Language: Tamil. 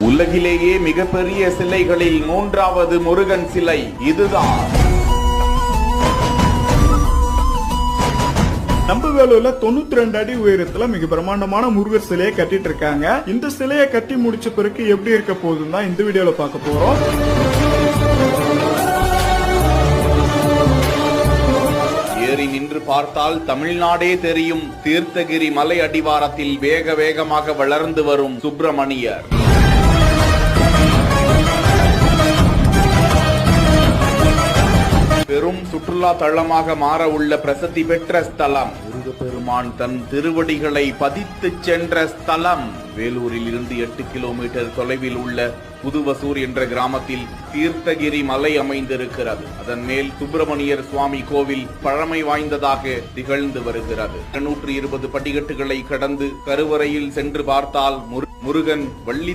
உலகிலேயே மிகப்பெரிய சிலைகளில் மூன்றாவது முருகன் சிலை இதுதான். நம்பவேலூர்ல தொண்ணூத்தி ரெண்டு அடி உயரத்துல மிக பிரம்மாண்டமான முருகர் சிலையை கட்டிட்டு இருக்காங்க. இந்த சிலையை கட்டி முடிச்ச பிறகு எப்படி இருக்க போகுதுன்னு தான் இந்த வீடியோல பார்க்க போறோம். ஏறி நின்று பார்த்தால் தமிழ்நாடே தெரியும். தீர்த்தகிரி மலை அடிவாரத்தில் வேக வேகமாக வளர்ந்து வரும் சுப்பிரமணியர். பெரும் சுற்றுலா தளமாக மாற உள்ள பிரசித்தி பெற்ற ஸ்தலம். முருகப்பெருமான் தன் திருவடிகளை பதித்து சென்ற ஸ்தலம். வேலூரில் இருந்து எட்டு கிலோமீட்டர் தொலைவில் உள்ள புதுவசூர் என்ற கிராமத்தில் தீர்த்தகிரி மலை அமைந்திருக்கிறது. அதன் மேல் சுப்பிரமணியர் சுவாமி கோவில் பழமை வாய்ந்ததாக திகழ்ந்து வருகிறது. இருநூற்று இருபது படிக்கட்டுகளை கடந்து கருவறையில் சென்று பார்த்தால் முருகன் வள்ளி